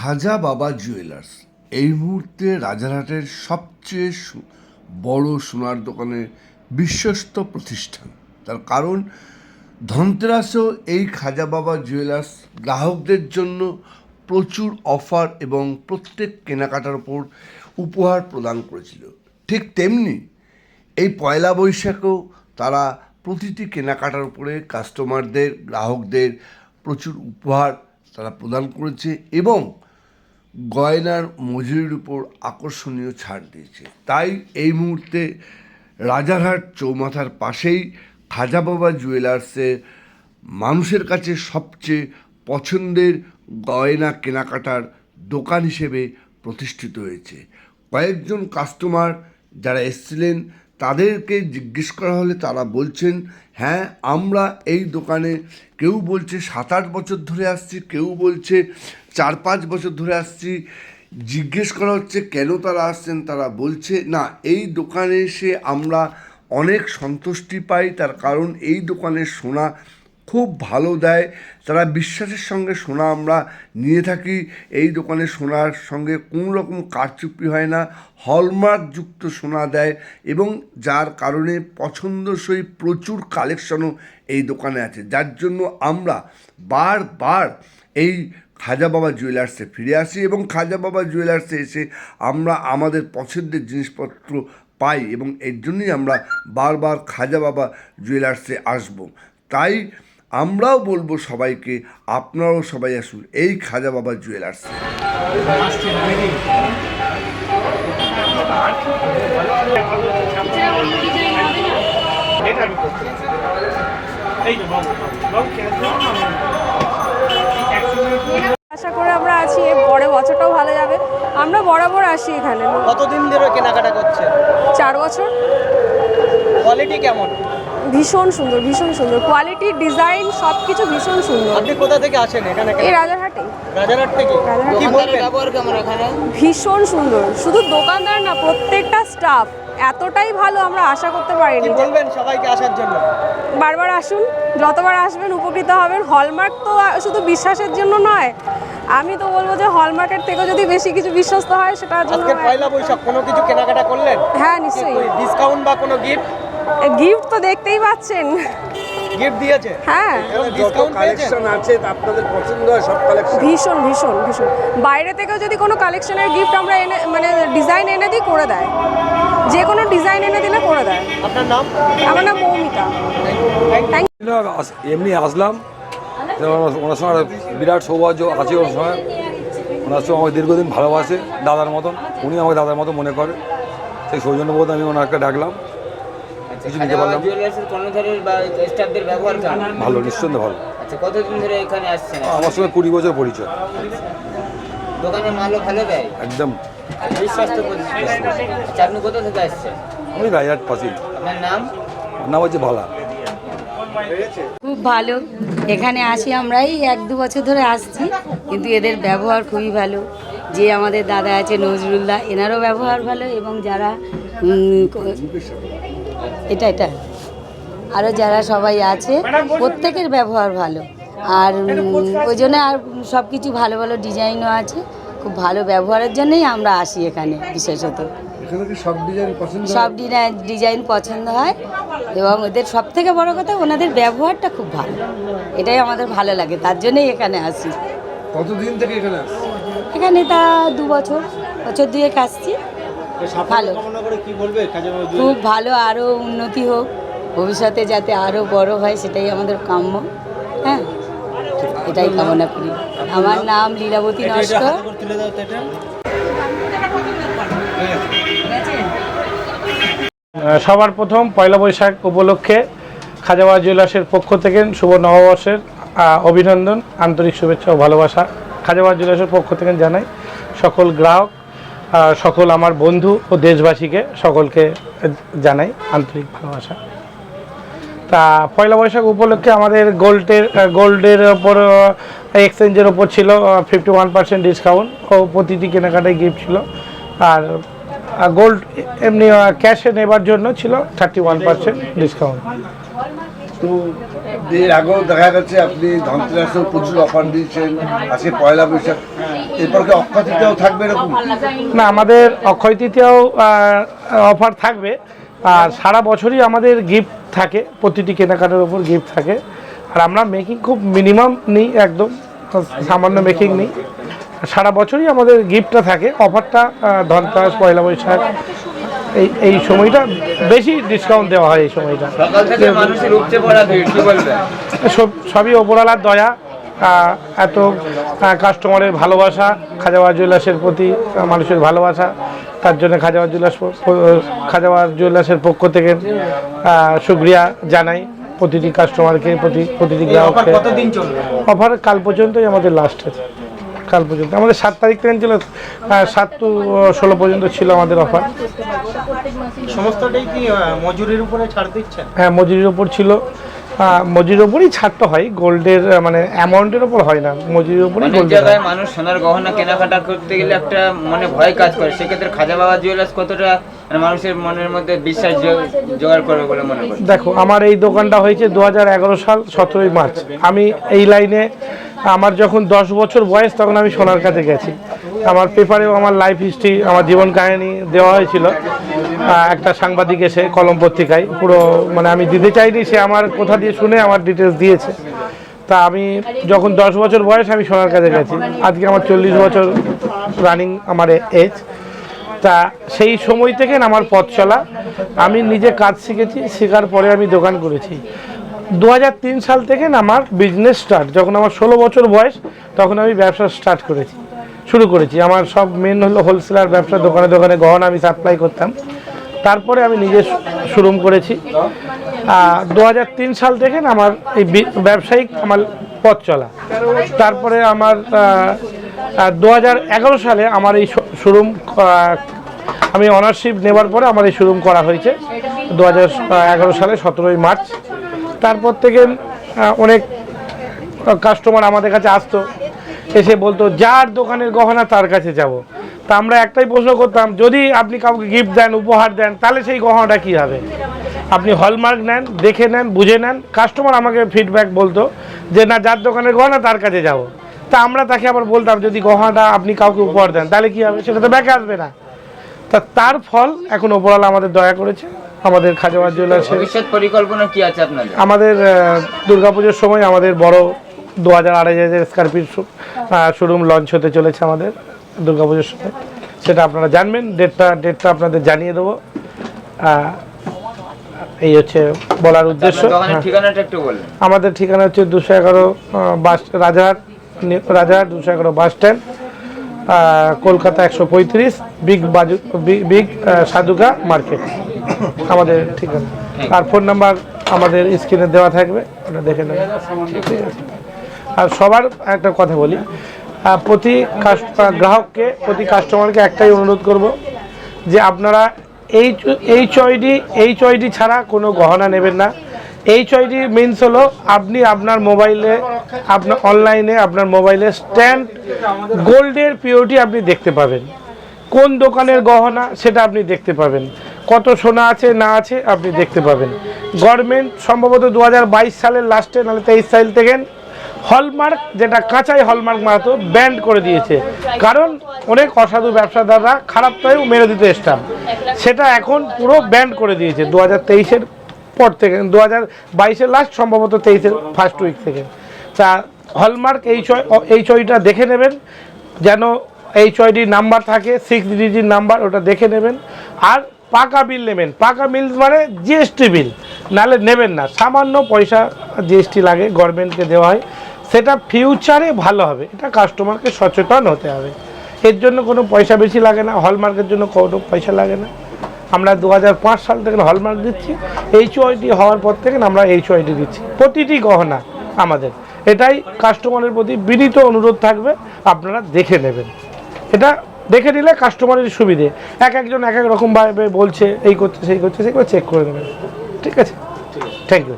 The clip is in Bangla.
খাজা বাবা জুয়েলার্স, এই মুহূর্তে রাজারহাটের সবচেয়ে বড় সোনার দোকানের বিশ্বস্ত প্রতিষ্ঠান। তার কারণ, ধনতেরাসেও এই খাজা বাবা জুয়েলার্স গ্রাহকদের জন্য প্রচুর অফার এবং প্রত্যেক কেনাকাটার উপর উপহার প্রদান করেছিল। ঠিক তেমনি, এই পয়লা বৈশাখেও তারা প্রতিটি কেনাকাটার উপরে কাস্টমারদের, গ্রাহকদের প্রচুর উপহার তারা প্রদান করেছে এবং গয়নার মজুরির উপর আকর্ষণীয় ছাড় দিয়েছে। তাই এই মুহূর্তে রাজারহাট চৌমাথার পাশেই খাজা বাবা জুয়েলার্সে মানুষের কাছে সবচেয়ে পছন্দের গয়না কেনাকাটার দোকান হিসেবে প্রতিষ্ঠিত হয়েছে। কয়েকজন কাস্টমার যারা এসেছিলেন তাদেরকে জিজ্ঞেস করা হলে তারা বলছেন হ্যাঁ আমরা এই দোকানে কেউ বলছে সাত আট বছর ধরে আসছি, কেউ বলছে চার পাঁচ বছর ধরে আসছি। জিজ্ঞেস করা হচ্ছে, কেন তারা আসছেন? তারা বলছে, না, এই দোকানে এসে আমরা অনেক সন্তুষ্টি পাই। তার কারণ এই দোকানের সোনা খুব ভালো দেয়। তারা বিশ্বাসের সঙ্গে সোনা আমরা নিয়ে থাকি। এই দোকানে সোনার সঙ্গে কোনো রকম কারচুপি হয় না। হলমার্কযুক্ত সোনা দেয় এবং যার কারণে পছন্দসই প্রচুর কালেকশনও এই দোকানে আছে। যার জন্য আমরা বারবার এই খাজা বাবা জুয়েলার্সে ফিরে আসি এবং খাজা বাবা জুয়েলার্সে এসে আমরা আমাদের পছন্দের জিনিসপত্র পাই এবং এর জন্যই আমরা বারবার খাজা বাবা জুয়েলার্সে আসব। তাই আমরাও বলব সবাইকে আপনারাও সবাই আসুন। এই খাজা বাবা জুয়েলার্স আশা করে আমরা আছি এর পরে বছরটাও ভালো যাবে। আমরা বরাবর আসি এখানে। কতদিন ধরে কেনাকাটা করছে চার বছর। কোয়ালিটি কেমন? ভীষণ সুন্দর ভীষণ সুন্দর। কোয়ালিটি ডিজাইন সব কিছু ভীষণ সুন্দর। আপনি কোথা থেকে আসেন এখানে? এই রাজারহাটে। রাজারহাট থেকে। কি বলবেন? ভীষণ সুন্দর। শুধু দোকানদার না প্রত্যেকটা স্টাফ এতটাই ভালো আমরা আশা করতে কি পারিনি বলবেন সবাইকে আসার জন্য? বারবার আসুন যতবার আসবেন উপকৃত হবেন। হলমার্ক তো শুধু বিশ্বাসের জন্য নয় আমি তো বলব যে হলমার্কের থেকেও যদি বেশি কিছু বিশ্বস্ত হয় সেটা জন্য আজকে পয়লা বৈশাখ কোনো কিছু কেনাকাটা করলেন? হ্যাঁ নিশ্চয়ই। ডিসকাউন্ট বা কোনো গিফট গিফট তো দেখতেই পাচ্ছেন। গিফট দিয়েছে? হ্যাঁ। ডিসকাউন্ট পেয়েছেন আছে আপনাদের পছন্দ হয় সব কালেকশন ভীষণ ভীষণ ভীষণ। বাইরে থেকেও যদি কোনো কালেকশনের গিফট আমরা এনে মানে ডিজাইন এনে দিই করে দেয়। যে কোনো ডিজাইন এনে দিলে করে দেয়। আপনার নাম? আমার নাম মৌমিতা। এমনি আসলাম। ওনার- ওনার সঙ্গে বিরাট সৌভাগ্য আছে ওনার সঙ্গে। ওনার সঙ্গে আমাকে দীর্ঘদিন ভালোবাসে দাদার মতন। উনি আমাকে দাদার মতো মনে করে। সেই সৌজন্যবোধ আমি ওনাকে ডাকলাম। কিছু নিতে পারলাম। জুয়েলার্সের কর্মচারীর বা স্টাফদের ব্যবহার কেমন ভালো নিঃসন্দেহে ভালো। আচ্ছা কতদিন ধরে এখানে আসছেন? আমার সঙ্গে কুড়ি বছর পরিচয়। দোকানের মালও ভালো দেয়? একদম। বিশ্বস্ত আচ্ছা আপনি কোথা থেকে আসছেন? আমি রায়হাট পাশেই আপনার নাম? নাম হচ্ছে ভালা খুব ভালো। এখানে আসি আমরাই এক দু বছর ধরে আসছি কিন্তু এদের ব্যবহার খুবই ভালো। যে আমাদের দাদা আছে নজরুল্লাহ এনারও ব্যবহার ভালো এবং যারা এটা এটা। আরও যারা সবাই আছে প্রত্যেকের ব্যবহার ভালো। আর ওই জন্য আর সব কিছু ভালো ভালো ডিজাইনও আছে। খুব ভালো ব্যবহারের জন্যই আমরা আসি এখানে বিশেষত। সব ডিজাইন পছন্দ ডিজাইন ডিজাইন পছন্দ হয়। এবং ওদের সব থেকে বড় কথা ওনাদের ব্যবহারটা খুব ভালো। এটাই আমাদের ভালো লাগে তার জন্যই এখানে আসি। কতদিন থেকে এখানে আসছে এখানে তা দু বছর বছর দুয়েক আসছি। ভালো। খুব ভালো আরও উন্নতি হোক ভবিষ্যতে যাতে আরও বড় হয় সেটাই আমাদের কাম্য। হ্যাঁ এটাই কামনা করি। আমার নাম? লীলাবতী নস্কর। সবার প্রথম পয়লা বৈশাখ উপলক্ষে খাজাবাজ জুয়েলার্সের পক্ষ থেকে শুভ নববর্ষের অভিনন্দন আন্তরিক শুভেচ্ছা ও ভালোবাসা খাজাবাজ জুয়েলার্সের পক্ষ থেকে জানাই। সকল গ্রাহক সকল আমার বন্ধু ও দেশবাসীকে সকলকে জানাই আন্তরিক ভালোবাসা। তা পয়লা বৈশাখ উপলক্ষে আমাদের গোল্ডের গোল্ডের ওপর এক্সচেঞ্জের ওপর ছিল ফিফটি ওয়ান পার্সেন্ট ডিসকাউন্ট ও প্রতিটি কেনাকাটায় গিফট ছিল। আর গোল্ড এমনি ক্যাশে নেবার জন্য ছিল থার্টি ওয়ান পার্সেন্ট ডিসকাউন্ট এর আগেও দেখা গেছে আপনি ধনতেরাসেও প্রচুর অফার দিয়েছেন, আজকে পয়লা বৈশাখ। এরপর কি অক্ষতিতেও থাকবে এরকম? না, আমাদের অক্ষয় তৃতীয়াও অফার থাকবে। আর সারা বছরই আমাদের গিফট থাকে, প্রতিটি কেনাকাটার উপর গিফট থাকে। আর আমরা মেকিং খুব মিনিমাম নিই একদম, সামান্য মেকিং নিই। সারা বছরই আমাদের গিফটটা থাকে, অফারটা ধনতেরাস, পয়লা বৈশাখ। এই এই সময়টা বেশি ডিসকাউন্ট দেওয়া হয় এই সময়টা। সবই ওপরওয়ালার দয়া এত কাস্টমারের ভালোবাসা খাজাওয়ার জুয়েলার্সের প্রতি মানুষের ভালোবাসা তার জন্য খাজাওয়ার জুয়েলার্স খাজাওয়ার জুয়েলার্সের পক্ষ থেকে সুক্রিয়া জানাই প্রতিটি কাস্টমারকে প্রতি প্রতিটি গ্রাহককে। অফার কাল পর্যন্তই আমাদের লাস্ট আছে। কাল পর্যন্ত। আমাদের সাত তারিখ ট্রেন ছিল সাত টু ষোলো পর্যন্ত ছিল আমাদের অফার সমস্তটাই কি মজুরির উপরে ছাড় দিচ্ছেন? হ্যাঁ মজুরির উপর ছিল। মজুরির ওপরই ছাড়টা হয় গোল্ডের মানে অ্যামাউন্টের ওপর হয় না মজুরির ওপরই অনেক গোল্ডের জায়গায় মানুষ সোনার গহনা কেনাকাটা করতে গেলে একটা মনে ভয় কাজ করে সেক্ষেত্রে খাজা বাবা জুয়েলার্স কতটা মানে মানুষের মনের মধ্যে বিশ্বাস জোগাড় করবে বলে মনে করেন দেখো আমার এই দোকানটা হয়েছে দু হাজার এগারো সাল সতেরোই মার্চ। আমি এই লাইনে আমার যখন দশ বছর বয়স তখন আমি সোনার কাছে গেছি। আমার পেপারেও আমার লাইফ হিস্ট্রি আমার জীবন কাহিনী দেওয়া হয়েছিল। একটা সাংবাদিক এসে কলম পত্রিকায়, পুরো মানে আমি দিতে চাইনি, সে আমার কোথা দিয়ে শুনে আমার ডিটেলস দিয়েছে। তা আমি যখন দশ বছর বয়স, আমি সোনার কাছে গেছি। আজকে আমার চল্লিশ বছর রানিং আমার এজ তা সেই সময় থেকে আমার পথ চলা। আমি নিজে কাজ শিখেছি, শেখার পরে আমি দোকান করেছি। দু হাজার তিন সাল থেকে আমার বিজনেস স্টার্ট যখন আমার ষোলো বছর বয়স, তখন আমি ব্যবসা স্টার্ট করেছি। শুরু করেছি। আমার সব মেন হলো হোলসেলার ব্যবসা, দোকানে দোকানে গহনা আমি সাপ্লাই করতাম। তারপরে আমি নিজে শুরু করেছি। দু হাজার তিন সাল থেকে আমার এই ব্যবসায়িক আমার পথ চলা। তারপরে আমার দু হাজার এগারো সালে আমার এই শোরুম আমি অনারশিপ নেবার পরে আমার এই শোরুম করা হয়েছে। দু হাজার এগারো সালে, সতেরোই মার্চ। তারপর থেকে অনেক কাস্টমার আমাদের কাছে আসতো। এসে বলতো যার দোকানের গহনা তার কাছে যাব। তা আমরা একটাই প্রশ্ন করতাম যদি আপনি কাউকে গিফট দেন উপহার দেন তাহলে সেই গহনাটা কী হবে? আপনি হলমার্ক নেন দেখে নেন বুঝে নেন কাস্টমার আমাকে ফিডব্যাক বলতো যে না যার দোকানের গহনা তার কাছে যাব। তা আমরা তাকে আবার বলতাম যদি গহনাটা আপনি কাউকে উপহার দেন তাহলে কী হবে? সেটা তো ব্যাকে আসবে না। তা তার ফল এখন ওপরওয়ালা আমাদের দয়া করেছে আমাদের খাজাবাদ জুয়েলার্সের ভবিষ্যৎ পরিকল্পনা কি আছে আপনাদের? আমাদের দুর্গাপুজোর সময় আমাদের বড় দু হাজার আড়াই হাজার স্কোয়ারফিট শোরুম লঞ্চ হতে চলেছে আমাদের দুর্গাপুজোর সময় সেটা আপনারা জানবেন ডেটটা ডেটটা আপনাদের জানিয়ে দেবো। এই হচ্ছে বলার উদ্দেশ্য। হ্যাঁ। ঠিকানাটা একটু বলবেন। আমাদের ঠিকানা হচ্ছে দুশো এগারো বাস রাজারহাট নি- রাজারহাট দুশো এগারো বাস স্ট্যান্ড কলকাতা একশো পঁয়ত্রিশ বিগ বাজু বি- বিগ সাধুকা মার্কেট। আমাদের ঠিকানা। আর ফোন নাম্বার আমাদের স্ক্রিনে দেওয়া থাকবে ওটা দেখে নেবেন। ঠিক আছে। আর সবার একটা কথা বলি। প্রতি গ্রাহককে, প্রতি কাস্টমারকে একটাই অনুরোধ করব যে আপনারা H H UID H UID ছাড়া কোনো গহনা নেবেন না। এইচ ওইডি মিনস হলো আপনি আপনার মোবাইলে, আপনার অনলাইনে আপনার মোবাইলে স্ট্যান্ড গোল্ডের পিওরিটি আপনি দেখতে পাবেন। কোন দোকানের গহনা সেটা আপনি দেখতে পাবেন। কত সোনা আছে, না আছে আপনি দেখতে পাবেন। গভর্নমেন্ট সম্ভবত দু হাজার বাইশ সালের লাস্টে নাহলে তেইশ সাল থেকে হলমার্ক, যেটা কাঁচাই হলমার্ক মারাতো, ব্যান্ড করে দিয়েছে। কারণ অনেক অসাধু ব্যবসাদাররা খারাপ টাইও মেরে দিতে স্টাম্প সেটা এখন পুরো ব্যান্ড করে দিয়েছে দু হাজার তেইশের পর থেকে দু হাজার বাইশের লাস্ট সম্ভবত তেইশের ফার্স্ট উইক থেকে। তা হলমার্ক এই এই ছয়টা দেখে নেবেন, যেন এই ছয়টি নাম্বার থাকে সিক্স ডিজিট নাম্বার, ওটা দেখে নেবেন। আর পাকা বিল নেবেন। পাকা বিল মানে জিএসটি বিল নালে নেবেন না। সামান্য পয়সা জিএসটি লাগে গভর্নমেন্টকে দেওয়া হয়। সেটা ফিউচারে ভালো হবে। এটা কাস্টমারকে সচেতন হতে হবে। এর জন্য কোনো পয়সা বেশি লাগে না। হলমার্কের জন্য কোনো পয়সা লাগে না। আমরা দু হাজার পাঁচ সাল থেকে হলমার্ক দিচ্ছি। এইচ ওয়াইডি হওয়ার পর থেকে আমরা এইচ ওয়াইডি দিচ্ছি। প্রতিটি গহনা আমাদের। এটাই কাস্টমারের প্রতি বিনীত অনুরোধ থাকবে। আপনারা দেখে নেবেন। এটা দেখে নিলে কাস্টমারের সুবিধে। এক একজন এক এক রকমভাবে বলছে এই করছে সেই করছে সেগুলো চেক করে নেবেন। ঠিক আছে? Thank you